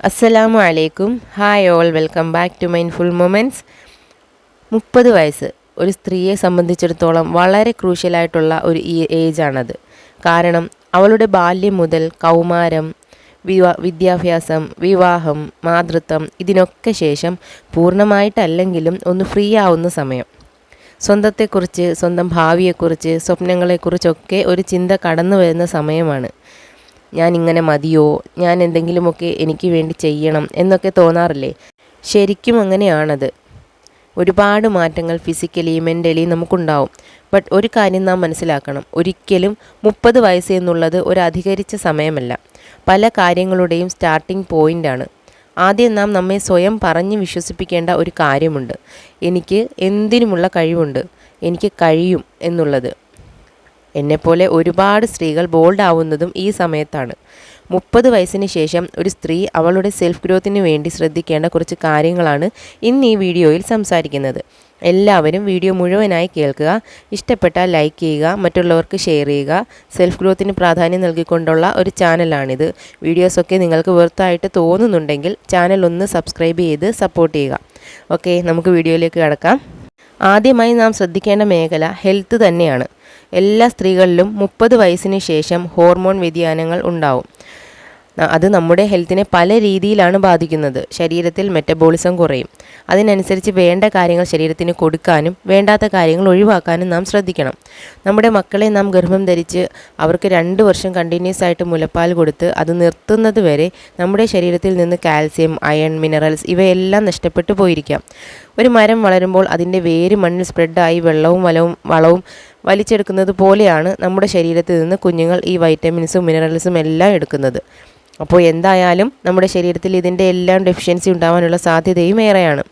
അസ്സലാമു അലൈക്കും. Hi all welcome back to mindful moments മുപ്പത് വയസ്സ് ഒരു സ്ത്രീയെ സംബന്ധിച്ചിടത്തോളം വളരെ ക്രൂഷ്യലായിട്ടുള്ള ഒരു ഏജാണത് കാരണം അവളുടെ ബാല്യം മുതൽ കൗമാരം വിവാ വിദ്യാഭ്യാസം വിവാഹം മാതൃത്വം ഇതിനൊക്കെ ശേഷം പൂർണമായിട്ടല്ലെങ്കിലും ഒന്ന് ഫ്രീ ആവുന്ന സമയം. സ്വന്തത്തെക്കുറിച്ച് സ്വന്തം ഭാവിയെക്കുറിച്ച് സ്വപ്നങ്ങളെക്കുറിച്ചൊക്കെ ഒരു ചിന്ത കടന്നു വരുന്ന സമയമാണ്. ഞാൻ ഇങ്ങനെ മതിയോ? ഞാൻ എന്തെങ്കിലുമൊക്കെ എനിക്ക് വേണ്ടി ചെയ്യണം എന്നൊക്കെ തോന്നാറില്ലേ? ശരിക്കും അങ്ങനെയാണത്. ഒരുപാട് മാറ്റങ്ങൾ ഫിസിക്കലി മെന്റലി നമുക്കുണ്ടാവും. ബട്ട് ഒരു കാര്യം നാം മനസ്സിലാക്കണം. ഒരിക്കലും മുപ്പത് വയസ്സ് എന്നുള്ളത് ഒരു അധികരിച്ച സമയമല്ല. പല കാര്യങ്ങളുടെയും സ്റ്റാർട്ടിംഗ് പോയിന്റാണ് ആദ്യം നാം നമ്മെ സ്വയം പറഞ്ഞ് വിശ്വസിപ്പിക്കേണ്ട ഒരു കാര്യമുണ്ട്. എനിക്ക് എന്തിനുമുള്ള കഴിവുണ്ട്? എനിക്ക് കഴിയും എന്നുള്ളത്. എന്നെപ്പോലെ ഒരുപാട് സ്ത്രീകൾ ബോൾഡ് ആവുന്നതും ഈ സമയത്താണ്. മുപ്പത് വയസ്സിന് ശേഷം ഒരു സ്ത്രീ അവളുടെ സെൽഫ് ഗ്രോത്തിന് വേണ്ടി ശ്രദ്ധിക്കേണ്ട കുറച്ച് കാര്യങ്ങളാണ് ഇന്ന് ഈ വീഡിയോയിൽ സംസാരിക്കുന്നത്. എല്ലാവരും വീഡിയോ മുഴുവനായി കേൾക്കുക ഇഷ്ടപ്പെട്ടാൽ ലൈക്ക് ചെയ്യുക മറ്റുള്ളവർക്ക് ഷെയർ ചെയ്യുക സെൽഫ് ഗ്രോത്തിന് പ്രാധാന്യം നൽകിക്കൊണ്ടുള്ള ഒരു ചാനലാണിത് വീഡിയോസൊക്കെ നിങ്ങൾക്ക് വെറുത്തായിട്ട് തോന്നുന്നുണ്ടെങ്കിൽ ചാനൽ ഒന്ന് സബ്സ്ക്രൈബ് ചെയ്ത് സപ്പോർട്ട് ചെയ്യുക. ഓക്കെ നമുക്ക് വീഡിയോയിലേക്ക് കടക്കാം. ആദ്യമായി നാം ശ്രദ്ധിക്കേണ്ട മേഖല ഹെൽത്ത് തന്നെയാണ്. എല്ലാ സ്ത്രീകളിലും മുപ്പത് വയസ്സിന് ശേഷം ഹോർമോൺ വ്യതിയാനങ്ങൾ ഉണ്ടാവും. അത് നമ്മുടെ ഹെൽത്തിനെ പല രീതിയിലാണ് ബാധിക്കുന്നത്. ശരീരത്തിൽ മെറ്റബോളിസം കുറയും. അതിനനുസരിച്ച് വേണ്ട കാര്യങ്ങൾ ശരീരത്തിന് കൊടുക്കാനും വേണ്ടാത്ത കാര്യങ്ങൾ ഒഴിവാക്കാനും നാം ശ്രദ്ധിക്കണം. നമ്മുടെ മക്കളെ നാം ഗർഭം ധരിച്ച് അവർക്ക് രണ്ട് വർഷം കണ്ടിന്യൂസ് ആയിട്ട് മുലപ്പാൽ കൊടുത്ത് അത് നിർത്തുന്നത് വരെ നമ്മുടെ ശരീരത്തിൽ നിന്ന് കാൽസ്യം അയൺ മിനറൽസ് ഇവയെല്ലാം നഷ്ടപ്പെട്ടു പോയിരിക്കാം. ഒരു മരം വളരുമ്പോൾ അതിന്റെ വേര് മണ്ണിൽ സ്പ്രെഡായി വെള്ളവും വലവും വളവും വലിച്ചെടുക്കുന്നത് പോലെയാണ് നമ്മുടെ ശരീരത്തിൽ നിന്ന് കുഞ്ഞുങ്ങൾ ഈ വൈറ്റമിൻസും മിനറൽസും എല്ലാം എടുക്കുന്നത്. അപ്പോൾ എന്തായാലും നമ്മുടെ ശരീരത്തിൽ ഇതിന്റെ എല്ലാം ഡെഫിഷ്യൻസി ഉണ്ടാവാനുള്ള സാധ്യതയും ഏറെയാണ്.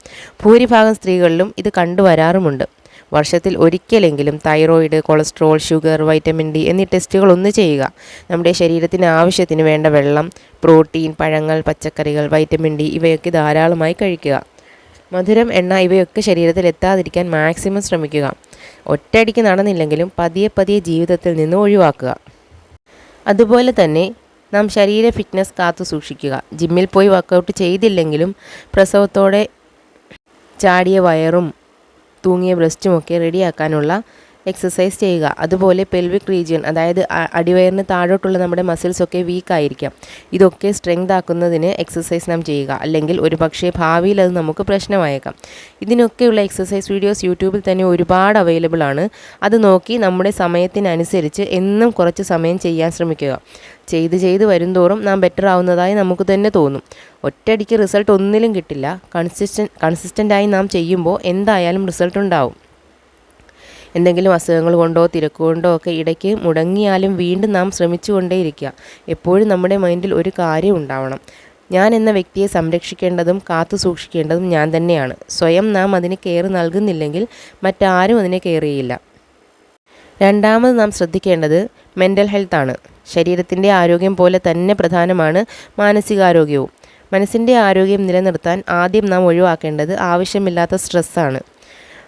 ഭൂരിഭാഗം സ്ത്രീകളിലും ഇത് കണ്ടുവരാറുമുണ്ട്. വർഷത്തിൽ ഒരിക്കലെങ്കിലും thyroid cholesterol sugar vitamin D എന്നീ ടെസ്റ്റുകൾ ഒന്ന് ചെയ്യുക. നമ്മുടെ ശരീരത്തിന് ആവശ്യത്തിന് വേണ്ട വെള്ളം പ്രോട്ടീൻ പഴങ്ങൾ പച്ചക്കറികൾ വൈറ്റമിൻ ഡി ഇവയൊക്കെ ധാരാളമായി കഴിക്കുക. മധുരം എണ്ണ ഇവയൊക്കെ ശരീരത്തിൽ എത്താതിരിക്കാൻ മാക്സിമം ശ്രമിക്കുക. ഒറ്റയടിക്ക് നടന്നില്ലെങ്കിലും പതിയെ പതിയെ ജീവിതത്തിൽ നിന്ന് ഒഴിവാക്കുക. അതുപോലെ തന്നെ നാം ശരീര ഫിറ്റ്നസ് കാത്തു സൂക്ഷിക്കുക. ജിമ്മിൽ പോയി വർക്കൗട്ട് ചെയ്തില്ലെങ്കിലും പ്രസവത്തോടെ ചാടിയ വയറും തൂങ്ങിയ ബ്രസ്റ്റുമൊക്കെ റെഡിയാക്കാനുള്ള എക്സസൈസ് ചെയ്യുക. അതുപോലെ പെൽവിക് റീജിയൻ അതായത് അടിവയറിന് താഴോട്ടുള്ള നമ്മുടെ മസിൽസൊക്കെ വീക്ക് ആയിരിക്കാം. ഇതൊക്കെ സ്ട്രെങ്ത് ആക്കുന്നതിന് എക്സസൈസ് നാം ചെയ്യുക. അല്ലെങ്കിൽ ഒരു പക്ഷേ ഭാവിയിൽ അത് നമുക്ക് പ്രശ്നമായേക്കാം. ഇതിനൊക്കെയുള്ള എക്സസൈസ് വീഡിയോസ് യൂട്യൂബിൽ തന്നെ ഒരുപാട് അവൈലബിൾ ആണ്. അത് നോക്കി നമ്മുടെ സമയത്തിനനുസരിച്ച് എന്നും കുറച്ച് സമയം ചെയ്യാൻ ശ്രമിക്കുക. ചെയ്ത് ചെയ്ത് വരുംതോറും നാം ബെറ്റർ ആവുന്നതായി നമുക്ക് തന്നെ തോന്നും. ഒറ്റയടിക്ക് റിസൾട്ട് ഒന്നിലും കിട്ടില്ല. കൺസിസ്റ്റൻ കൺസിസ്റ്റന്റായി നാം ചെയ്യുമ്പോൾ എന്തായാലും റിസൾട്ട് ഉണ്ടാവും. എന്തെങ്കിലും അസുഖങ്ങൾ കൊണ്ടോ തിരക്ക് കൊണ്ടോ ഒക്കെ ഇടയ്ക്ക് മുടങ്ങിയാലും വീണ്ടും നാം ശ്രമിച്ചുകൊണ്ടേയിരിക്കുക. എപ്പോഴും നമ്മുടെ മൈൻഡിൽ ഒരു കാര്യം ഉണ്ടാവണം. ഞാൻ എന്ന വ്യക്തിയെ സംരക്ഷിക്കേണ്ടതും കാത്തു സൂക്ഷിക്കേണ്ടതും ഞാൻ തന്നെയാണ്. സ്വയം നാം അതിന് കെയർ നൽകുന്നില്ലെങ്കിൽ മറ്റാരും അതിനെ കെയർ ചെയ്യില്ല. രണ്ടാമത് നാം ശ്രദ്ധിക്കേണ്ടത് മെന്റൽ ഹെൽത്താണ് ശരീരത്തിന്റെ ആരോഗ്യം പോലെ തന്നെ പ്രധാനമാണ് മാനസികാരോഗ്യവും. മനസ്സിന്റെ ആരോഗ്യം നിലനിർത്താൻ ആദ്യം നാം ഒഴിവാക്കേണ്ടത് ആവശ്യമില്ലാത്ത സ്ട്രെസ്സാണ്.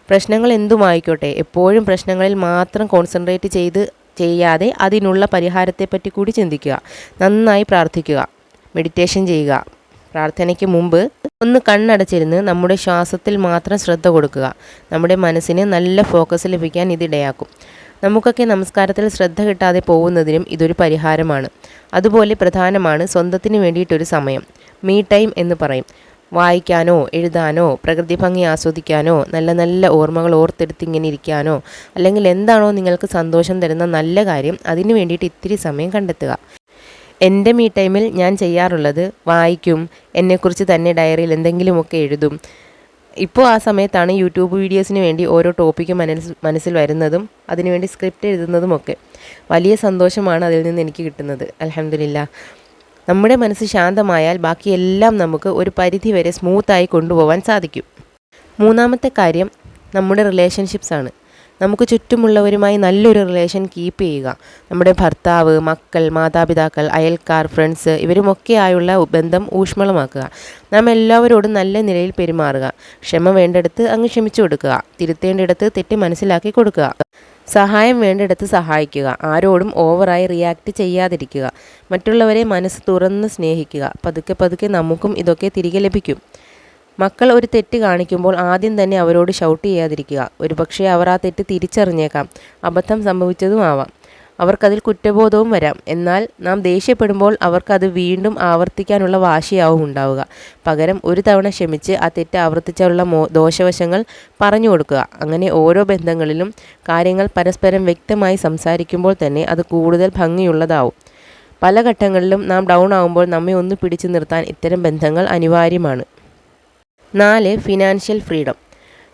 പ്രശ്നങ്ങൾ എന്തുമായിക്കോട്ടെ എപ്പോഴും പ്രശ്നങ്ങളിൽ മാത്രം കോൺസെൻട്രേറ്റ് ചെയ്ത് ചെയ്യാതെ അതിനുള്ള പരിഹാരത്തെപ്പറ്റി കൂടി ചിന്തിക്കുക. നന്നായി പ്രാർത്ഥിക്കുക. മെഡിറ്റേഷൻ ചെയ്യുക. പ്രാർത്ഥനയ്ക്ക് മുമ്പ് ഒന്ന് കണ്ണടച്ചിരുന്ന് നമ്മുടെ ശ്വാസത്തിൽ മാത്രം ശ്രദ്ധ കൊടുക്കുക. നമ്മുടെ മനസ്സിന് നല്ല ഫോക്കസ് ലഭിക്കാൻ ഇതിടയാക്കും നമുക്കൊക്കെ നമസ്കാരത്തിൽ ശ്രദ്ധ കിട്ടാതെ പോകുന്നതിനും ഇതൊരു പരിഹാരമാണ്. അതുപോലെ പ്രധാനമാണ് സ്വന്തത്തിന് വേണ്ടിയിട്ടൊരു സമയം. മീ ടൈം എന്ന് പറയും. വായിക്കാനോ എഴുതാനോ പ്രകൃതി ഭംഗി ആസ്വദിക്കാനോ നല്ല നല്ല ഓർമ്മകൾ ഓർത്തെടുത്ത് ഇങ്ങനെ ഇരിക്കാനോ അല്ലെങ്കിൽ എന്താണോ നിങ്ങൾക്ക് സന്തോഷം തരുന്ന നല്ല കാര്യം അതിനു വേണ്ടിയിട്ട് ഇത്തിരി സമയം കണ്ടെത്തുക. എന്റെ മീ ടൈമിൽ ഞാൻ ചെയ്യാറുള്ളത് വായിക്കും എന്നെക്കുറിച്ച് തന്നെ ഡയറിയിൽ എന്തെങ്കിലുമൊക്കെ എഴുതും. ഇപ്പോൾ ആ സമയത്താണ് യൂട്യൂബ് വീഡിയോസിന് വേണ്ടി ഓരോ ടോപ്പിക്കും മനസ്സിൽ മനസ്സിൽ വരുന്നതും അതിനുവേണ്ടി സ്ക്രിപ്റ്റ് എഴുതുന്നതുമൊക്കെ. വലിയ സന്തോഷമാണ് അതിൽ നിന്ന് എനിക്ക് കിട്ടുന്നത്. അലഹമില്ല നമ്മുടെ മനസ്സ് ശാന്തമായാൽ ബാക്കിയെല്ലാം നമുക്ക് ഒരു പരിധി വരെ സ്മൂത്തായി കൊണ്ടുപോകാൻ സാധിക്കും. മൂന്നാമത്തെ കാര്യം നമ്മുടെ റിലേഷൻഷിപ്സ് ആണ്. നമുക്ക് ചുറ്റുമുള്ളവരുമായി നല്ലൊരു റിലേഷൻ കീപ്പ് ചെയ്യുക. നമ്മുടെ ഭർത്താവ് മക്കൾ മാതാപിതാക്കൾ അയൽക്കാർ ഫ്രണ്ട്സ് ഇവരുമൊക്കെയായുള്ള ബന്ധം ഊഷ്മളമാക്കുക. നാം എല്ലാവരോടും നല്ല നിലയിൽ പെരുമാറുക. ക്ഷമ വേണ്ടെടുത്ത് അങ്ങ് ക്ഷമിച്ചു കൊടുക്കുക. തിരുത്തേണ്ടിടത്ത് തെറ്റ് മനസ്സിലാക്കി കൊടുക്കുക. സഹായം വേണ്ടിടത്ത് സഹായിക്കുക. ആരോടും ഓവറായി റിയാക്ട് ചെയ്യാതിരിക്കുക. മറ്റുള്ളവരെ മനസ്സ് തുറന്ന് സ്നേഹിക്കുക. പതുക്കെ പതുക്കെ നമുക്കും ഇതൊക്കെ തിരികെ ലഭിക്കും. മക്കൾ ഒരു തെറ്റ് കാണിക്കുമ്പോൾ ആദ്യം തന്നെ അവരോട് ഷൗട്ട് ചെയ്യാതിരിക്കുക. ഒരുപക്ഷെ അവർ ആ തെറ്റ് തിരിച്ചറിഞ്ഞേക്കാം. അബദ്ധം സംഭവിച്ചതുമാവാം. അവർക്കതിൽ കുറ്റബോധവും വരാം. എന്നാൽ നാം ദേഷ്യപ്പെടുമ്പോൾ അവർക്കത് വീണ്ടും ആവർത്തിക്കാനുള്ള വാശിയാവും ഉണ്ടാവുക. പകരം ഒരു തവണ ക്ഷമിച്ച് ആ തെറ്റ് ആവർത്തിച്ചുള്ള മോ ദോഷവശങ്ങൾ പറഞ്ഞു കൊടുക്കുക. അങ്ങനെ ഓരോ ബന്ധങ്ങളിലും കാര്യങ്ങൾ പരസ്പരം വ്യക്തമായി സംസാരിക്കുമ്പോൾ തന്നെ അത് കൂടുതൽ ഭംഗിയുള്ളതാവും. പല ഘട്ടങ്ങളിലും നാം ഡൗൺ ആവുമ്പോൾ നമ്മെ ഒന്ന് പിടിച്ചു നിർത്താൻ ഇത്തരം ബന്ധങ്ങൾ അനിവാര്യമാണ്. നാല് ഫിനാൻഷ്യൽ ഫ്രീഡം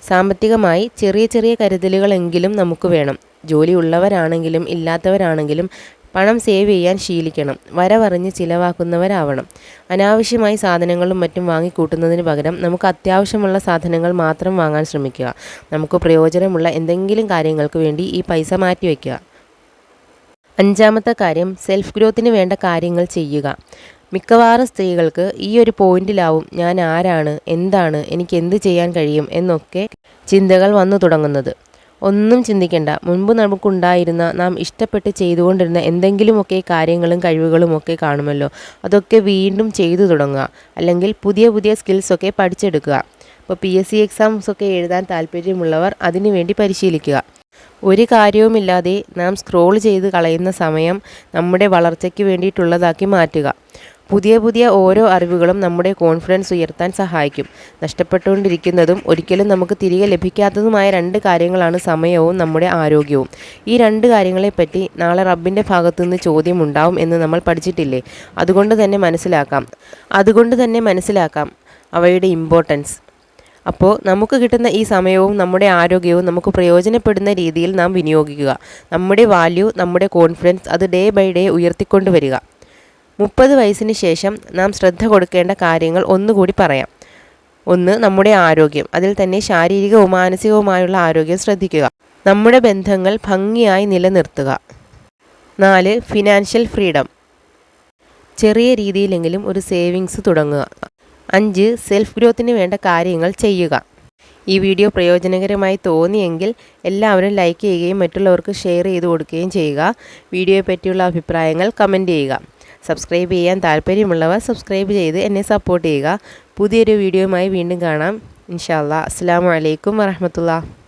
സാമ്പത്തികമായി ചെറിയ ചെറിയ കരുതലുകളെങ്കിലും നമുക്ക് വേണം. ജോലി ഉള്ളവരാണെങ്കിലും ഇല്ലാത്തവരാണെങ്കിലും പണം സേവ് ചെയ്യാൻ ശീലിക്കണം. വരവറിഞ്ഞ് ചിലവാക്കുന്നവരാവണം. അനാവശ്യമായി സാധനങ്ങളും മറ്റും വാങ്ങിക്കൂട്ടുന്നതിന് പകരം നമുക്ക് അത്യാവശ്യമുള്ള സാധനങ്ങൾ മാത്രം വാങ്ങാൻ ശ്രമിക്കുക. നമുക്ക് പ്രയോജനമുള്ള എന്തെങ്കിലും കാര്യങ്ങൾക്ക് വേണ്ടി ഈ പൈസ മാറ്റിവെക്കുക അഞ്ചാമത്തെ കാര്യം സെൽഫ് ഗ്രോത്തിന് വേണ്ട കാര്യങ്ങൾ ചെയ്യുക. മിക്കവാറും സ്ത്രീകൾക്ക് ഈ ഒരു പോയിന്റിലാവും ഞാൻ ആരാണ് എന്താണ് എനിക്ക് എന്ത് ചെയ്യാൻ കഴിയും എന്നൊക്കെ ചിന്തകൾ വന്നു തുടങ്ങുന്നത്. ഒന്നും ചിന്തിക്കേണ്ട. മുൻപ് നമുക്കുണ്ടായിരുന്ന നാം ഇഷ്ടപ്പെട്ട് ചെയ്തുകൊണ്ടിരുന്ന എന്തെങ്കിലുമൊക്കെ കാര്യങ്ങളും കഴിവുകളും ഒക്കെ കാണുമല്ലോ. അതൊക്കെ വീണ്ടും ചെയ്തു തുടങ്ങുക. അല്ലെങ്കിൽ പുതിയ പുതിയ സ്കിൽസൊക്കെ പഠിച്ചെടുക്കുക. അപ്പോൾ പി എസ് സി എക്സാംസ് ഒക്കെ എഴുതാൻ താല്പര്യമുള്ളവർ അതിനുവേണ്ടി പരിശീലിക്കുക. ഒരു കാര്യവുമില്ലാതെ നാം സ്ക്രോൾ ചെയ്ത് കളയുന്ന സമയം നമ്മുടെ വളർച്ചയ്ക്ക് വേണ്ടിയിട്ടുള്ളതാക്കി മാറ്റുക. പുതിയ പുതിയ ഓരോ അറിവുകളും നമ്മുടെ കോൺഫിഡൻസ് ഉയർത്താൻ സഹായിക്കും. നഷ്ടപ്പെട്ടുകൊണ്ടിരിക്കുന്നതും ഒരിക്കലും നമുക്ക് തിരികെ ലഭിക്കാത്തതുമായ രണ്ട് കാര്യങ്ങളാണ് സമയവും നമ്മുടെ ആരോഗ്യവും. ഈ രണ്ട് കാര്യങ്ങളെപ്പറ്റി നാളെ റബ്ബിന്റെ ഭാഗത്തുനിന്ന് ചോദ്യം ഉണ്ടാവും എന്ന് നമ്മൾ പഠിച്ചിട്ടില്ലേ? അതുകൊണ്ട് തന്നെ മനസ്സിലാക്കാം. അതുകൊണ്ട് തന്നെ മനസ്സിലാക്കാം അവയുടെ ഇമ്പോർട്ടൻസ് അപ്പോൾ നമുക്ക് കിട്ടുന്ന ഈ സമയവും നമ്മുടെ ആരോഗ്യവും നമുക്ക് പ്രയോജനപ്പെടുന്ന രീതിയിൽ നാം വിനിയോഗിക്കുക. നമ്മുടെ വാല്യൂ നമ്മുടെ കോൺഫിഡൻസ് അത് ഡേ ബൈ ഡേ ഉയർത്തിക്കൊണ്ടുവരിക. മുപ്പത് വയസ്സിന് ശേഷം നാം ശ്രദ്ധ കൊടുക്കേണ്ട കാര്യങ്ങൾ ഒന്നുകൂടി പറയാം. ഒന്ന് നമ്മുടെ ആരോഗ്യം. അതിൽ തന്നെ ശാരീരികവും മാനസികവുമായുള്ള ആരോഗ്യം ശ്രദ്ധിക്കുക. നമ്മുടെ ബന്ധങ്ങൾ ഭംഗിയായി നിലനിർത്തുക. നാല് ഫിനാൻഷ്യൽ ഫ്രീഡം ചെറിയ രീതിയിലെങ്കിലും ഒരു സേവിങ്സ് തുടങ്ങുക. അഞ്ച് സെൽഫ് ഗ്രോത്തിന് വേണ്ട കാര്യങ്ങൾ ചെയ്യുക. ഈ വീഡിയോ പ്രയോജനകരമായി തോന്നിയെങ്കിൽ എല്ലാവരും ലൈക്ക് ചെയ്യുകയും മറ്റുള്ളവർക്ക് ഷെയർ ചെയ്ത് കൊടുക്കുകയും ചെയ്യുക. വീഡിയോയെ പറ്റിയുള്ള അഭിപ്രായങ്ങൾ കമന്റ് ചെയ്യുക. സബ്സ്ക്രൈബ് ചെയ്യാൻ താല്പര്യമുള്ളവർ സബ്സ്ക്രൈബ് ചെയ്ത് എന്നെ സപ്പോർട്ട് ചെയ്യുക. പുതിയൊരു വീഡിയോയുമായി വീണ്ടും കാണാം. ഇൻഷാല്ലാ അസ്സാം വലൈക്കും വരഹമത്തുള്ള